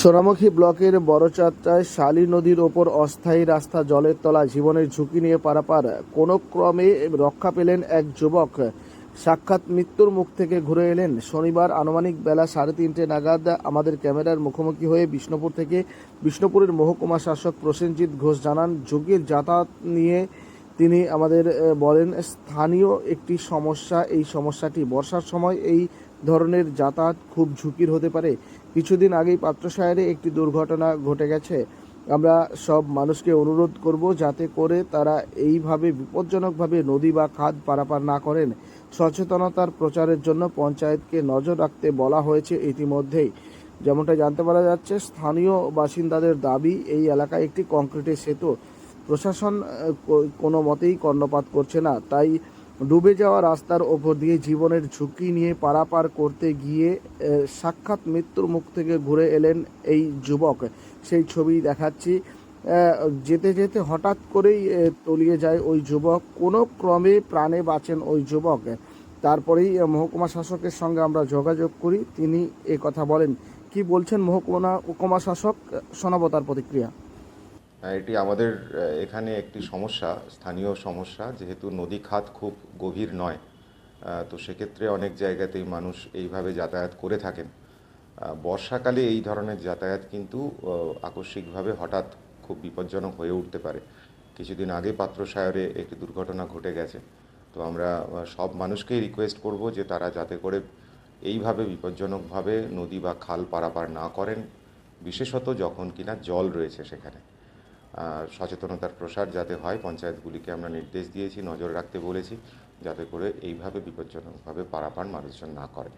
সোনামুখী ব্লকের বড়চাত্রায় শালী নদীর ওপর অস্থায়ী রাস্তা জলের তলা জীবনের ঝুঁকি নিয়ে পারাপার। কোনো ক্রমে রক্ষা পেলেন এক যুবক। সাক্ষাৎ মৃত্যুর মুখ থেকে ঘুরে এলেন। শনিবার আনুমানিক বেলা সাড়ে তিনটে নাগাদ আমাদের ক্যামেরার মুখোমুখি হয়ে বিষ্ণুপুর থেকে বিষ্ণুপুরের মহকুমা শাসক প্রসেনজিৎ ঘোষ জানান, ঝুঁকির যাতায়াত নিয়ে তিনি আমাদের বলেন, স্থানীয় একটি সমস্যা, এই সমস্যাটি বর্ষার সময় এই ধরনের যাতায়াত খুব ঝুঁকির হতে পারে। কিছুদিন আগেই পাত্রসায়রে একটি দুর্ঘটনা ঘটে গেছে। আমরা সব মানুষকে অনুরোধ করব যাতে করে তারা এইভাবে বিপজ্জনকভাবে নদী বা খাদ পারাপার না করেন। সচেতনতার প্রচারের জন্য পঞ্চায়েতকে নজর রাখতে বলা হয়েছে ইতিমধ্যেই। যেমনটা জানতে পারা যাচ্ছে, স্থানীয় বাসিন্দাদের দাবি, এই এলাকায় একটি কংক্রিটের সেতু প্রশাসন কোনো মতেই কর্ণপাত করছে না। তাই ডুবে যাওয়া রাস্তার ওপর দিয়ে জীবনের ঝুঁকি নিয়ে পারাপার করতে গিয়ে সাক্ষাৎ মৃত্যুর মুখ থেকে ঘুরে এলেন এই যুবক। সেই ছবি দেখাচ্ছি। যেতে যেতে হঠাৎ করেই তলিয়ে যায় ওই যুবক। কোনো ক্রমে প্রাণে বাঁচেন ওই যুবক। তারপরেই মহকুমা শাসকের সঙ্গে আমরা যোগাযোগ করি। তিনি কথা বলেন, কি বলছেন মহকুমা মহকুমা শাসক শোনাবো তার প্রতিক্রিয়া। এটি আমাদের এখানে একটি সমস্যা, স্থানীয় সমস্যা, যেহেতু নদী খাত খুব গভীর নয় তো সেক্ষেত্রে অনেক জায়গাতেই মানুষ এইভাবে যাতায়াত করে থাকেন। বর্ষাকালে এই ধরনের যাতায়াত কিন্তু আকস্মিকভাবে হঠাৎ খুব বিপজ্জনক হয়ে উঠতে পারে। কিছুদিন আগে পাত্রসায়রে একটি দুর্ঘটনা ঘটে গেছে, তো আমরা সব মানুষকেই রিকোয়েস্ট করব যে তারা যাতে করে এইভাবে বিপজ্জনকভাবে নদী বা খাল পারাপার না করেন, বিশেষত যখন কিনা জল রয়েছে সেখানে। সচেতনতার প্রসার যাতে হয়, পঞ্চায়েতগুলিকে আমরা নির্দেশ দিয়েছি, নজর রাখতে বলেছি, যাতে করে এইভাবে বিপজ্জনকভাবে পারাপার মানুষজন না করে।